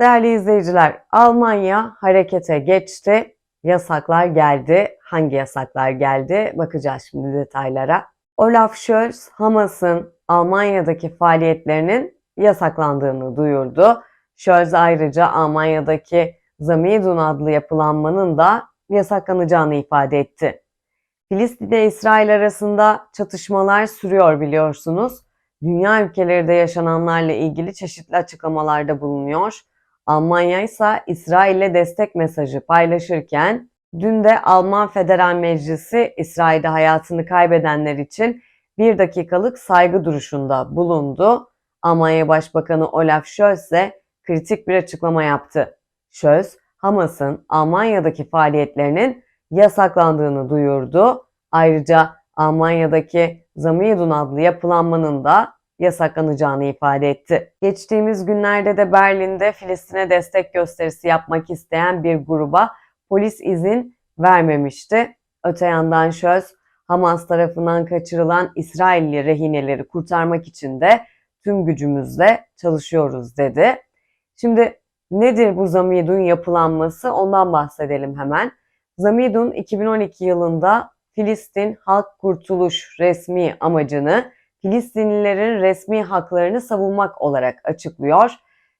Değerli izleyiciler, Almanya harekete geçti. Yasaklar geldi. Hangi yasaklar geldi? Bakacağız şimdi detaylara. Olaf Scholz, Hamas'ın Almanya'daki faaliyetlerinin yasaklandığını duyurdu. Scholz ayrıca Almanya'daki Zamidun adlı yapılanmanın da yasaklanacağını ifade etti. Filistin ile İsrail arasında çatışmalar sürüyor biliyorsunuz. Dünya ülkeleri de yaşananlarla ilgili çeşitli açıklamalarda bulunuyor. Almanya ise İsrail'e destek mesajı paylaşırken dün de Alman Federal Meclisi İsrail'de hayatını kaybedenler için bir dakikalık saygı duruşunda bulundu. Almanya Başbakanı Olaf Scholz ise kritik bir açıklama yaptı. Scholz, Hamas'ın Almanya'daki faaliyetlerinin yasaklandığını duyurdu. Ayrıca Almanya'daki Zamidun adlı yapılanmanın da yasaklanacağını ifade etti. Geçtiğimiz günlerde de Berlin'de Filistin'e destek gösterisi yapmak isteyen bir gruba polis izin vermemişti. Öte yandan Scholz, Hamas tarafından kaçırılan İsrailli rehineleri kurtarmak için de tüm gücümüzle çalışıyoruz dedi. Şimdi nedir bu Zamidun yapılanması ondan bahsedelim hemen. Zamidun 2012 yılında Filistin Halk Kurtuluş resmi amacını Filistinlilerin resmi haklarını savunmak olarak açıklıyor.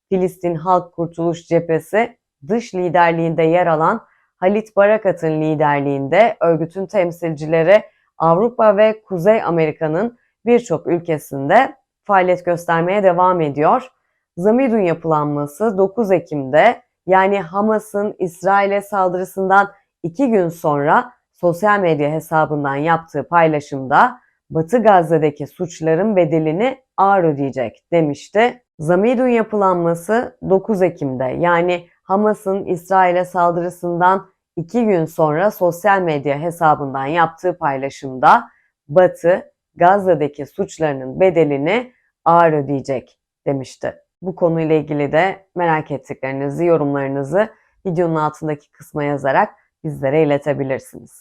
Filistin Halk Kurtuluş Cephesi dış liderliğinde yer alan Halit Barakat'ın liderliğinde örgütün temsilcileri Avrupa ve Kuzey Amerika'nın birçok ülkesinde faaliyet göstermeye devam ediyor. Zamidun yapılanması 9 Ekim'de yani Hamas'ın İsrail'e saldırısından iki gün sonra sosyal medya hesabından yaptığı paylaşımda Batı Gazze'deki suçların bedelini ağır ödeyecek demişti. Zamidun yapılanması 9 Ekim'de yani Hamas'ın İsrail'e saldırısından iki gün sonra sosyal medya hesabından yaptığı paylaşımda Batı Gazze'deki suçlarının bedelini ağır ödeyecek demişti. Bu konuyla ilgili de merak ettiklerinizi, yorumlarınızı videonun altındaki kısma yazarak bizlere iletebilirsiniz.